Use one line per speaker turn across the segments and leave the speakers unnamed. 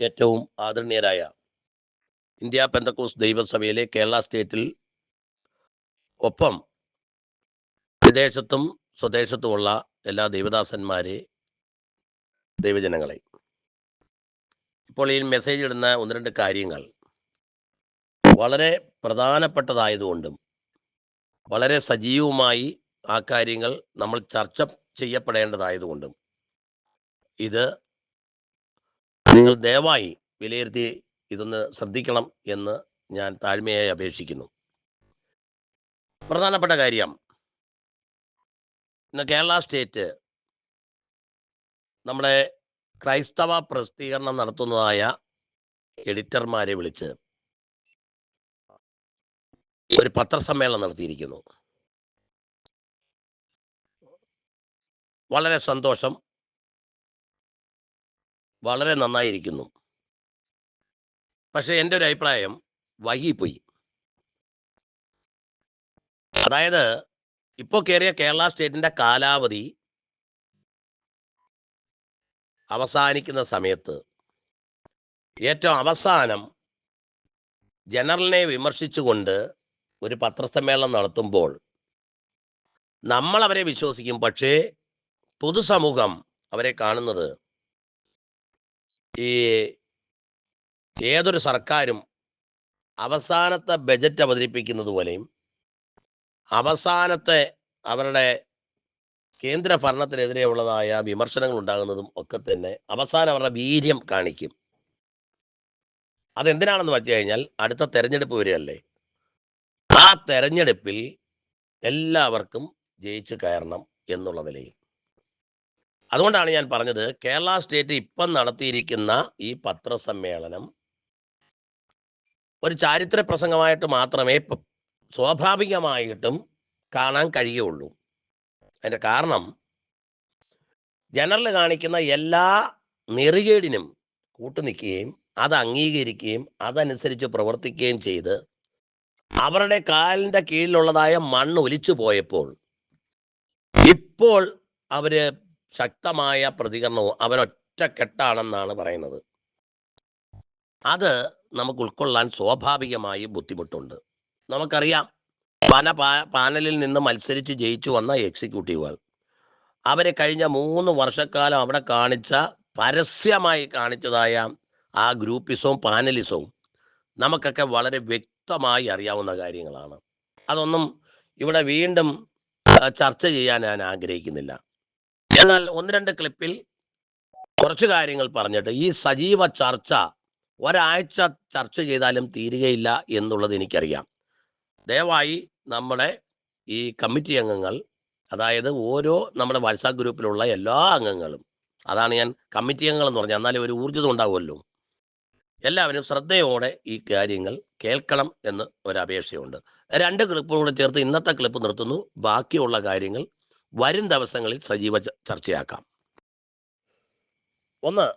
ഏറ്റവും ആദരണീയരായ ഇന്ത്യ പെന്തക്കോസ് ദൈവസഭയിലെ കേരള സ്റ്റേറ്റിൽ ഒപ്പം വിദേശത്തും സ്വദേശത്തുമുള്ള എല്ലാ ദൈവദാസന്മാരെ ദൈവജനങ്ങളെ. ഇപ്പോൾ ഈ മെസ്സേജ് ഇടുന്ന ഒന്ന് രണ്ട് കാര്യങ്ങൾ വളരെ പ്രധാനപ്പെട്ടതായതുകൊണ്ടും വളരെ സജീവമായി ആ കാര്യങ്ങൾ നമ്മൾ ചർച്ച ചെയ്യപ്പെടേണ്ടതായതുകൊണ്ടും ഇത് നിങ്ങൾ ദയവായി വിലയിരുത്തി ഇതൊന്ന് ശ്രദ്ധിക്കണം എന്ന് ഞാൻ താഴ്മയായി അപേക്ഷിക്കുന്നു. പ്രധാനപ്പെട്ട കാര്യം ഇന്ന് കേരള സ്റ്റേറ്റ് നമ്മുടെ ക്രൈസ്തവ പ്രസിദ്ധീകരണം നടത്തുന്നതായ എഡിറ്റർമാരെ വിളിച്ച് ഒരു പത്രസമ്മേളനം നടത്തിയിരിക്കുന്നു. വളരെ സന്തോഷം. വളരെ നന്നായിരിക്കുന്നു. പക്ഷെ എന്റെ ഒരു അഭിപ്രായം വൈകിപ്പോയി അതായത് ഇപ്പോൾ കയറിയ കേരള സ്റ്റേറ്റിന്റെ കാലാവധി അവസാനിക്കുന്ന സമയത്ത് ഏറ്റവും അവസാനം ജനറലിനെ വിമർശിച്ചുകൊണ്ട് ഒരു പത്രസമ്മേളനം നടത്തുമ്പോൾ നമ്മൾ അവരെ വിശ്വസിക്കും. പക്ഷേ പൊതുസമൂഹം അവരെ കാണുന്നത് ഈ ഏതൊരു സർക്കാരും അവസാനത്തെ ബജറ്റ് അവതരിപ്പിക്കുന്നത് പോലെയും അവസാനത്തെ അവരുടെ കേന്ദ്ര ഭരണത്തിനെതിരെയുള്ളതായ വിമർശനങ്ങൾ ഉണ്ടാകുന്നതും ഒക്കെ തന്നെ അവസാനം അവരുടെ വീര്യം കാണിക്കും. അതെന്തിനാണെന്ന് വെച്ച് കഴിഞ്ഞാൽ അടുത്ത തെരഞ്ഞെടുപ്പ് വരികയല്ലേ ആ തെരഞ്ഞെടുപ്പിൽ എല്ലാവർക്കും ജയിച്ചു കയറണം എന്നുള്ള നിലയിൽ. അതുകൊണ്ടാണ് ഞാൻ പറഞ്ഞത് കേരള സ്റ്റേറ്റ് ഇപ്പം നടത്തിയിരിക്കുന്ന ഈ പത്രസമ്മേളനം ഒരു ചാരിത്ര പ്രസംഗമായിട്ട് മാത്രമേ സ്വാഭാവികമായിട്ടും കാണാൻ കഴിയുള്ളൂ അതിന്റെ കാരണം ജനറൽ കാണിക്കുന്ന എല്ലാ നെറികേടിനും കൂട്ടുനിൽക്കുകയും അത് അംഗീകരിക്കുകയും അതനുസരിച്ച് പ്രവർത്തിക്കുകയും ചെയ്ത് അവരുടെ കാലിന്റെ കീഴിലുള്ളതായ മണ്ണ് ഒലിച്ചു പോയപ്പോൾ ഇപ്പോൾ അവർ ശക്തമായ പ്രതികരണവും അവരൊറ്റക്കെട്ടാണെന്നാണ് പറയുന്നത്. അത് നമുക്ക് ഉൾക്കൊള്ളാൻ സ്വാഭാവികമായി ബുദ്ധിമുട്ടുണ്ട്. നമുക്കറിയാം പല പാനലിൽ നിന്ന് മത്സരിച്ച് ജയിച്ചു വന്ന എക്സിക്യൂട്ടീവുകൾ. അവരെ കഴിഞ്ഞ മൂന്ന് വർഷക്കാലം അവിടെ കാണിച്ച പരസ്യമായി കാണിച്ചതായ ആ ഗ്രൂപ്പിസവും പാനലിസവും നമുക്കൊക്കെ വളരെ വ്യക്തമായി അറിയാവുന്ന കാര്യങ്ങളാണ്. അതൊന്നും ഇവിടെ വീണ്ടും ചർച്ച ചെയ്യാൻ ഞാൻ ആഗ്രഹിക്കുന്നില്ല. എന്നാൽ ഒന്ന് രണ്ട് ക്ലിപ്പിൽ കുറച്ച് കാര്യങ്ങൾ പറഞ്ഞിട്ട് ഈ സജീവ ചർച്ച ഒരാഴ്ച ചർച്ച ചെയ്താലും തീരുകയില്ല എന്നുള്ളത് എനിക്കറിയാം. ദയവായി നമ്മുടെ ഈ കമ്മിറ്റി അംഗങ്ങൾ അതായത് ഓരോ നമ്മുടെ വാട്സാപ്പ് ഗ്രൂപ്പിലുള്ള എല്ലാ അംഗങ്ങളും അതാണ് ഞാൻ കമ്മിറ്റി അംഗങ്ങൾ എന്ന് പറഞ്ഞാൽ എന്നാലും ഒരു ഊർജം ഉണ്ടാവുമല്ലോ. എല്ലാവരും ശ്രദ്ധയോടെ ഈ കാര്യങ്ങൾ കേൾക്കണം എന്ന് ഒരു അപേക്ഷയുണ്ട് രണ്ട് ക്ലിപ്പും കൂടെ ചേർത്ത് ഇന്നത്തെ ക്ലിപ്പ് നിർത്തുന്നു. ബാക്കിയുള്ള കാര്യങ്ങൾ വരും ദിവസങ്ങളിൽ സജീവ ചർച്ചയാക്കാം. ഒന്ന്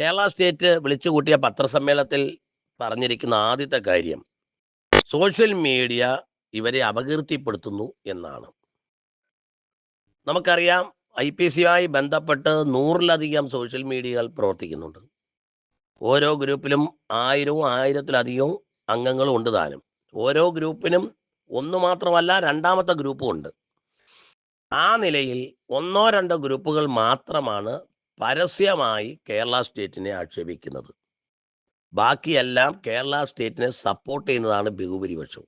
കേരള സ്റ്റേറ്റ് വിളിച്ചുകൂട്ടിയ പത്രസമ്മേളനത്തിൽ പറഞ്ഞിരിക്കുന്ന ആദ്യത്തെ കാര്യം സോഷ്യൽ മീഡിയ ഇവരെ അപകീർത്തിപ്പെടുത്തുന്നു എന്നാണ്. നമുക്കറിയാം ഐ പി സിയുമായി ബന്ധപ്പെട്ട് നൂറിലധികം സോഷ്യൽ മീഡിയകൾ പ്രവർത്തിക്കുന്നുണ്ട്. ഓരോ ഗ്രൂപ്പിലും ആയിരവും ആയിരത്തിലധികവും അംഗങ്ങളും ഉണ്ട് താനും. ഓരോ ഗ്രൂപ്പിനും ഒന്ന് മാത്രമല്ല രണ്ടാമത്തെ ഗ്രൂപ്പും ഉണ്ട്. ആ നിലയിൽ ഒന്നോ രണ്ടോ ഗ്രൂപ്പുകൾ മാത്രമാണ് പരസ്യമായി കേരള സ്റ്റേറ്റിനെ ആക്ഷേപിക്കുന്നത്. ബാക്കിയെല്ലാം കേരള സ്റ്റേറ്റിനെ സപ്പോർട്ട് ചെയ്യുന്നതാണ് ബഹുഭൂരിപക്ഷവും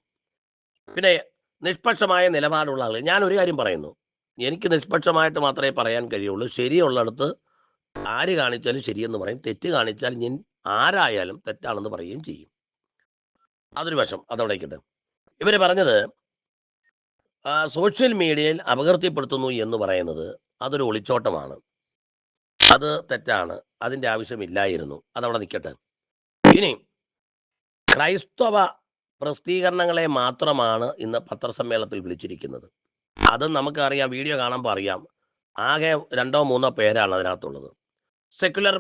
പിന്നെ നിഷ്പക്ഷമായ നിലപാടുള്ള ആളുകൾ ഞാൻ ഒരു കാര്യം പറയുന്നു. എനിക്ക് നിഷ്പക്ഷമായിട്ട് മാത്രമേ പറയാൻ കഴിയുള്ളൂ. ശരിയുള്ളിടത്ത് ആര് കാണിച്ചാലും ശരിയെന്ന് പറയും. തെറ്റ് കാണിച്ചാൽ ഞാൻ ആരായാലും തെറ്റാണെന്ന് പറയുകയും ചെയ്യും. അതൊരു വശം. അതവിടെ ഇവർ പറഞ്ഞത് സോഷ്യൽ മീഡിയയിൽ അപകീർത്തിപ്പെടുത്തുന്നു എന്ന് പറയുന്നത് അതൊരു ഒളിച്ചോട്ടമാണ്. അത് തെറ്റാണ്. അതിന്റെ ആവശ്യമില്ലായിരുന്നു. അതവിടെ നിൽക്കട്ടെ. ഇനി ക്രൈസ്തവ പ്രസിദ്ധീകരണങ്ങളെ മാത്രമാണ് ഇന്ന് പത്രസമ്മേളനത്തിൽ വിളിച്ചിരിക്കുന്നത്. അത് നമുക്കറിയാം വീഡിയോ കാണുമ്പോൾ അറിയാം. ആകെ രണ്ടോ മൂന്നോ പേരാണ് അതിനകത്തുള്ളത്. സെക്യുലർ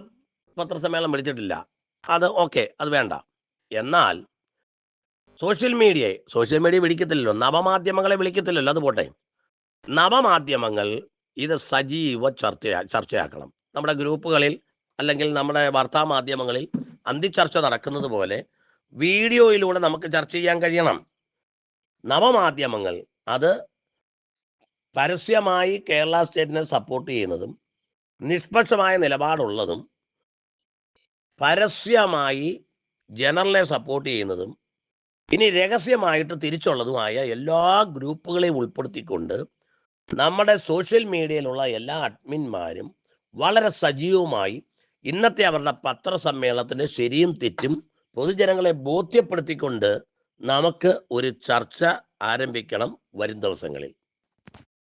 പത്രസമ്മേളനം വിളിച്ചിട്ടില്ല. അത് ഓക്കെ അത് വേണ്ട. എന്നാൽ സോഷ്യൽ മീഡിയയെ സോഷ്യൽ മീഡിയ വിളിക്കത്തില്ലല്ലോ നവമാധ്യമങ്ങളെ വിളിക്കത്തില്ലല്ലോ അത് പോട്ടെ. നവമാധ്യമങ്ങൾ ഇത് സജീവ ചർച്ച ചർച്ചയാക്കണം. നമ്മുടെ ഗ്രൂപ്പുകളിൽ അല്ലെങ്കിൽ നമ്മുടെ വാർത്താ മാധ്യമങ്ങളിൽ അന്തിച്ചർച്ച നടക്കുന്നത് പോലെ വീഡിയോയിലൂടെ നമുക്ക് ചർച്ച ചെയ്യാൻ കഴിയണം. നവമാധ്യമങ്ങൾ അത് പരസ്യമായി കേരള സ്റ്റേറ്റിനെ സപ്പോർട്ട് ചെയ്യുന്നതും നിഷ്പക്ഷമായ നിലപാടുള്ളതും പരസ്യമായി ജനറലിനെ സപ്പോർട്ട് ചെയ്യുന്നതും ഇനി രഹസ്യമായിട്ട് തിരിച്ചുള്ളതുമായ എല്ലാ ഗ്രൂപ്പുകളെയും ഉൾപ്പെടുത്തിക്കൊണ്ട് നമ്മുടെ സോഷ്യൽ മീഡിയയിലുള്ള എല്ലാ അഡ്മിന്മാരും വളരെ സജീവമായി ഇന്നത്തെ അവരുടെ പത്രസമ്മേളനത്തിന് ശരിയും തെറ്റും പൊതുജനങ്ങളെ ബോധ്യപ്പെടുത്തിക്കൊണ്ട് നമുക്ക് ഒരു ചർച്ച ആരംഭിക്കണം വരും ദിവസങ്ങളിൽ.